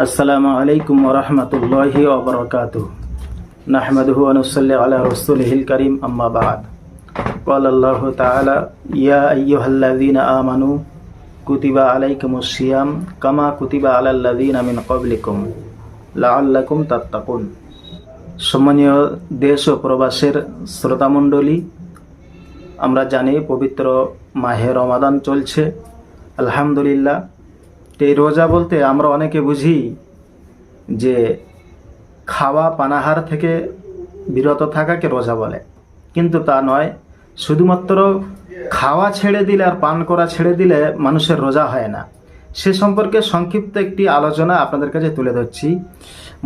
السلام عليكم ورحمة الله وبركاته نحمده ونصلي على رسوله الكريم أما بعد قال الله تعالى يا أيها الذين آمنوا كتب عليكم الصيام كما كتب على الذين من قبلكم لعلكم تتقون সম্মানীয় দেশ ও প্রবাসের শ্রোতামণ্ডলী আমরা জানি পবিত্র মাহে রমাদান চলছে আলহামদুলিল্লাহ তো এই রোজা বলতে আমরা অনেকে বুঝি যে খাওয়া পানাহার থেকে বিরত থাকাকে রোজা বলে। কিন্তু তা নয়। শুধুমাত্র খাওয়া ছেড়ে দিলে আর পান করা ছেড়ে দিলে মানুষের রোজা হয় না। সে সম্পর্কে সংক্ষিপ্ত একটি আলোচনা আপনাদের কাছে তুলে ধরছি।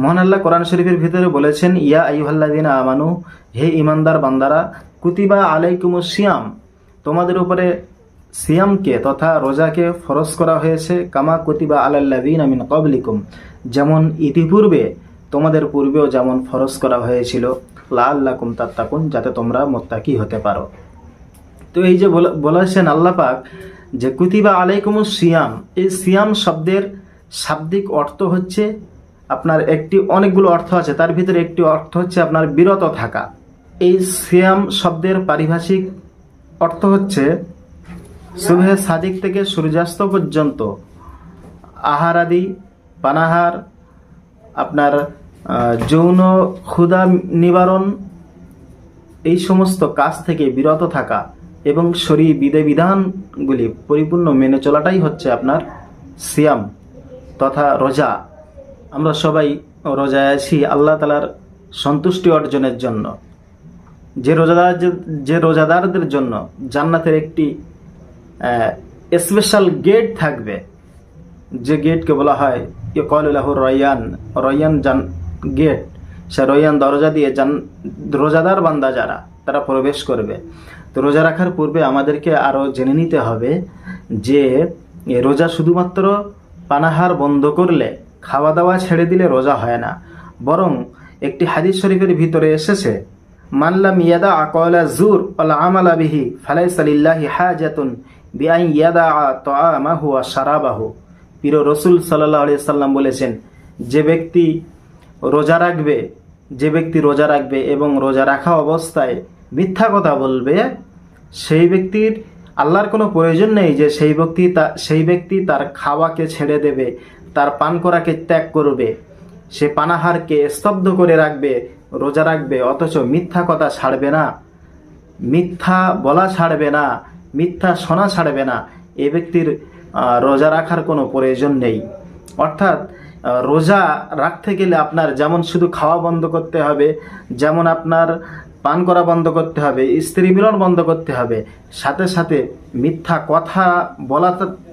মহান আল্লাহ কোরআন শরীফের ভিতরে বলেছেন, ইয়া আইহাল্লাদিনা আমানু, হে ইমানদার বান্দারা, কুতিবা আলাইকুমু সিয়াম। তোমাদের উপরে সিয়ামকে তথা রোজাকে ফরজ করা হয়েছে, কামা কুতিবা আলাল্লাদিন আমিন কবলিকুম যেমন ইতিপূর্বে তোমাদের পূর্বেও যেমন ফরজ করা হয়েছিল লা আল্লাকুম তাত্তাকুন, যাতে তোমরা মোত্তাকি হতে পারো। তো এই যে বলে- বলেছেন আল্লাহ পাক যে কুতিবা আলাইকুমুস সিয়াম, এই সিয়াম শব্দের শাব্দিক অর্থ হচ্ছে আপনার একটি অনেকগুলো অর্থ আছে, তার ভিতরে একটি অর্থ হচ্ছে আপনার বিরত থাকা। এই সিয়াম শব্দের পারিভাষিক অর্থ হচ্ছে সুবহে সাদিক থেকে সূর্যাস্ত পর্যন্ত আহারাদি, পানাহার, আপনার যৌন ক্ষুধা নিবারণ, এই সমস্ত কাজ থেকে বিরত থাকা এবং শরীর বিধে বিধানগুলি পরিপূর্ণ মেনে চলাটাই হচ্ছে আপনার সিয়াম তথা রোজা। আমরা সবাই রোজায় আছি আল্লাহ তালার সন্তুষ্টি অর্জনের জন্য। যে রোজাদার যে- যে রোজাদারদের জন্য জান্নাতের একটি স্পেশাল গেট থাকবে। যে গেটকে বলা হয় কলাহ রয়ান রয়ান জান গেট সে রয়ান দরজা দিয়ে জান, রোজাদার বান্দা যারা, তারা প্রবেশ করবে। তো রোজা রাখার পূর্বে আমাদেরকে আরও জেনে নিতে হবে যে রোজা শুধুমাত্র পানাহার বন্ধ করলে খাওয়া দাওয়া ছেড়ে দিলে রোজা হয় না। বরং একটি হাদিস শরীফের ভিতরে এসেছে মানলাম ইয়াদা আকলা জুর আল আমালা বিহি ফালাইসালিল্লাহি হাজাতুন বিআই ইয়াদা তাআমাহু ওয়া শারাবাহু। প্রিয় রসুল সাল্লাহ আলি সাল্লাম বলেছেন, যে ব্যক্তি রোজা রাখবে, যে ব্যক্তি রোজা রাখবে এবং রোজা রাখা অবস্থায় মিথ্যা কথা বলবে, সেই ব্যক্তির আল্লাহর কোনো প্রয়োজন নেই যে সেই ব্যক্তি তা, সেই ব্যক্তি তার খাওয়াকে ছেড়ে দেবে, তার পান করাকে ত্যাগ করবে। সে পানাহারকে স্তব্ধ করে রাখবে, রোজা রাখবে, অথচ মিথ্যা কথা ছাড়বে না। মিথ্যা বলা ছাড়বে না। মিথ্যা শোনা ছাড়বে না। এ ব্যক্তির রোজা রাখার কোনো প্রয়োজন নেই। অর্থাৎ রোজা রাখতে গেলে আপনার যেমন শুধু খাওয়া বন্ধ করতে হবে, যেমন আপনার পান করা বন্ধ করতে হবে, স্ত্রী মিলন বন্ধ করতে হবে, সাথে সাথে মিথ্যা কথা বলা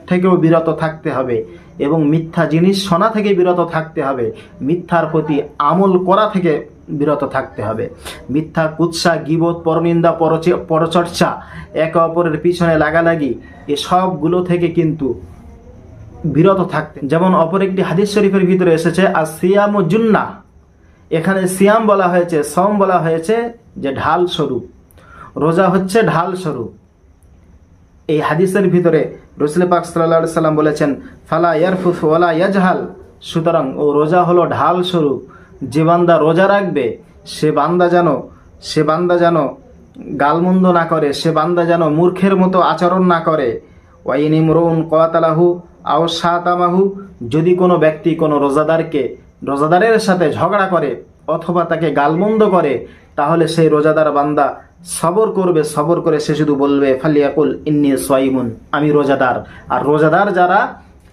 থেকেও বিরত থাকতে হবে। এবং মিথ্যা জিনিস শোনা থেকে বিরত থাকতে হবে। মিথ্যার প্রতি আমল করা থেকে বিরত থাকতে হবে। মিথ্যা কুৎসা, গিবত, পরনিন্দা, পরচে- পরচর্চা, একে অপরের পিছনে লাগালাগি এসবগুলো থেকে কিন্তু বিরত থাকতে। যেমন অপর একটি হাদিস শরীফের ভিতরে এসেছে আর সিয়াম ও জুন্না। এখানে সিয়াম বলা হয়েছে সম বলা হয়েছে যে ঢাল স্বরূপ। রোজা হচ্ছে ঢাল স্বরূপ। এই হাদিসের ভিতরে রসুল পাক সাল্লাহ সাল্লাম বলেছেন, ফালা ইয়ারফুফ ওয়ালা ইয়াজহাল। সুতরাং ও রোজা হলো ঢাল স্বরূপ। যে বান্দা রোজা রাখবে, সে বান্দা যেন, সে বান্দা যেন গালমন্দ না করে, সে বান্দা যেন মূর্খের মতো আচরণ না করে। ওয়াইনিম রৌন কয়াতালাহু আও সাতামাহু যদি কোনো ব্যক্তি কোনো রোজাদারকে, রোজাদারের সাথে ঝগড়া করে অথবা তাকে গালমন্দ করে তাহলে সেই রোজাদার বান্দা সবর করবে, সবর করে সে শুধু বলবে, ফালিয়াকুল ইন্নি সোয়াইমুন আমি রোজাদার আর রোজাদার যারা,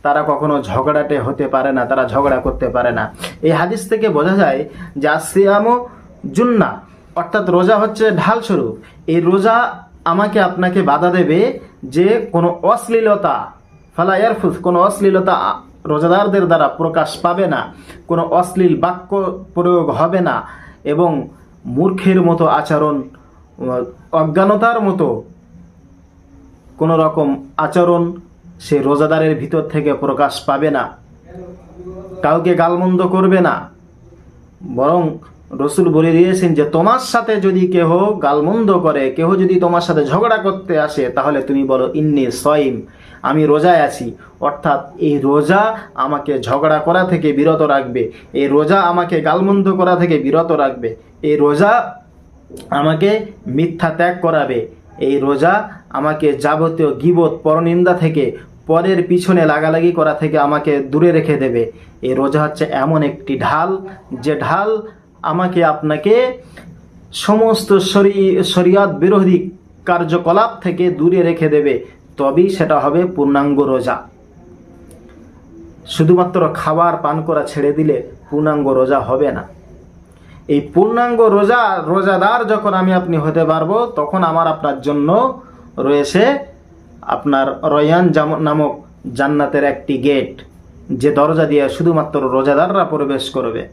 তারা কখনো ঝগড়াটে হতে পারে না, তারা ঝগড়া করতে পারে না। এই হাদিস থেকে বোঝা যায় যে আসিয়ামো জুন্না, অর্থাৎ রোজা হচ্ছে ঢাল স্বরূপ। এই রোজা আমাকে আপনাকে বাধা দেবে যে কোনো অশ্লীলতা, ফালা ইয়ারফুস, কোনো অশ্লীলতা রোজাদারদের দ্বারা প্রকাশ পাবে না, কোনো অশ্লীল বাক্য প্রয়োগ হবে না, এবং মূর্খের মতো আচরণ অজ্ঞানতার মতো কোনো রকম আচরণ সে রোজাদারের ভিতর থেকে প্রকাশ পাবে না। কাউকে গালমন্দ করবে না। বরং রসুল বলে দিয়েছেন যে, তোমার সাথে যদি কেহ গালমন্দ করে, কেহ যদি তোমার সাথে ঝগড়া করতে আসে, তাহলে তুমি বলো, ইন্নি সইম আমি রোজায় আছি। অর্থাৎ এই রোজা আমাকে ঝগড়া করা থেকে বিরত রাখবে, এই রোজা আমাকে গালমন্দ করা থেকে বিরত রাখবে, এই রোজা আমাকে মিথ্যা ত্যাগ করাবে, এই রোজা আমাকে যাবতীয় গিবত, পরনিন্দা থেকে, পরের পিছনে লাগালাগি করা থেকে আমাকে দূরে রেখে দেবে। এই রোজা হচ্ছে এমন একটি ঢাল, যে ঢাল আমাকে আপনাকে সমস্ত শরী, শরিয়াত বিরোধী কার্যকলাপ থেকে দূরে রেখে দেবে। তবেই সেটা হবে পূর্ণাঙ্গ রোজা। শুধুমাত্র খাবার পান করা ছেড়ে দিলে পূর্ণাঙ্গ রোজা হবে না। এই পূর্ণাঙ্গ রোজা, রোজাদার যখন আমি আপনি হতে পারব, তখন আমার আপনার জন্য রয়েছে আপনার রয়ান নামক জান্নাতের একটি গেট, যে দরজা দিয়ে শুধুমাত্র রোজাদাররা প্রবেশ করবে।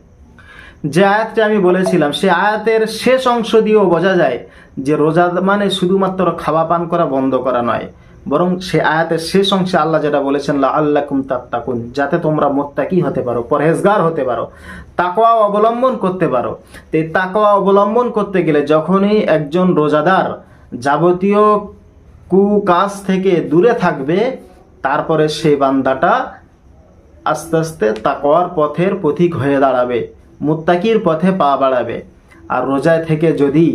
যে আয়াতটি আমি বলেছিলাম, সে আয়াতের শেষ অংশ দিয়েও বোঝা যায় যে রোজা মানে শুধুমাত্র খাওয়া পান করা, বন্ধ করা নয়। বরং সে আয়াতের শেষ অংশে আল্লাহ যেটা বলেছেন আল্লাহ কুম তাত্তাকুন, যাতে তোমরা মোত্তাকি হতে পারো, পরহেজগার হতে পারো তাকোয়া অবলম্বন করতে পারো। এই তাকওয়া অবলম্বন করতে গেলে যখনই একজন রোজাদার যাবতীয় কু কুকাজ থেকে দূরে থাকবে, তারপরে সেই বান্দাটা আস্তে আস্তে তাকোয়ার পথের পথিক হয়ে দাঁড়াবে। মুত্তাকির পথে পা বাড়াবে। আর রোজায় থেকে যদি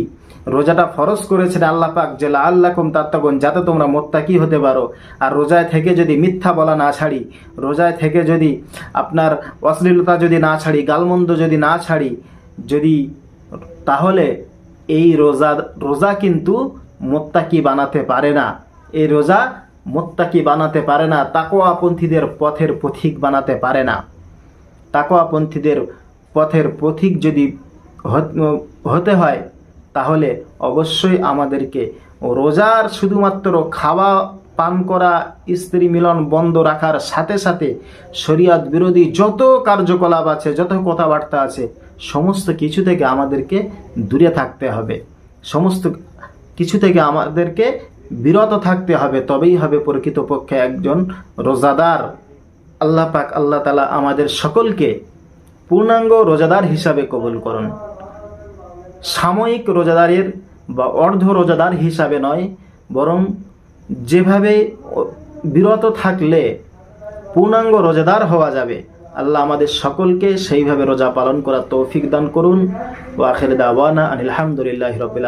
রোজাটা ফরজ করেছেন আল্লাহ পাক যে আল্লাহকুম তাত্তাকুন, যাতে তোমরা মোত্তাকি হতে পারো। আর রোজায় থেকে যদি মিথ্যা বলা না ছাড়ি, রোজায় থেকে যদি আপনার অশ্লীলতা যদি না ছাড়ি, গালমন্দ যদি না ছাড়ি, যদি তাহলে এই রোজা রোজা কিন্তু মোত্তাকি বানাতে পারে না। এই রোজা মোত্তাকি বানাতে পারে না তাকোয়াপন্থীদের পথের পথিক বানাতে পারে না। তাকোয়াপন্থীদের পথের পথিক যদি হত- হয়, তাহলে অবশ্যই আমাদেরকে রোজার শুধুমাত্র খাওয়া পান করা, স্ত্রী মিলন বন্ধ রাখার সাথে সাথে শরিয়াত বিরোধী যত কার্যকলাপ আছে, যত কথাবার্তা আছে, সমস্ত কিছু থেকে আমাদেরকে দূরে থাকতে হবে। সমস্ত কিছু থেকে আমাদেরকে বিরত থাকতে হবে। তবেই হবে প্রকৃতপক্ষে একজন রোজাদার। আল্লাহ পাক আল্লাহ তালা আমাদের সকলকে পূর্ণাঙ্গ রোজাদার হিসাবে কবুল করুন। সাময়িক রোজাদারের বা অর্ধ রোজাদার হিসাবে নয়, বরং যেভাবে বিরত থাকলে পূর্ণাঙ্গ রোজাদার হওয়া যাবে। আল্লাহ আমাদের সকলকে সেইভাবে রোজা পালন করার তৌফিক দান করুন। ওয়াখের দাওয়ানা আনিল আলহামদুলিল্লাহ রবিল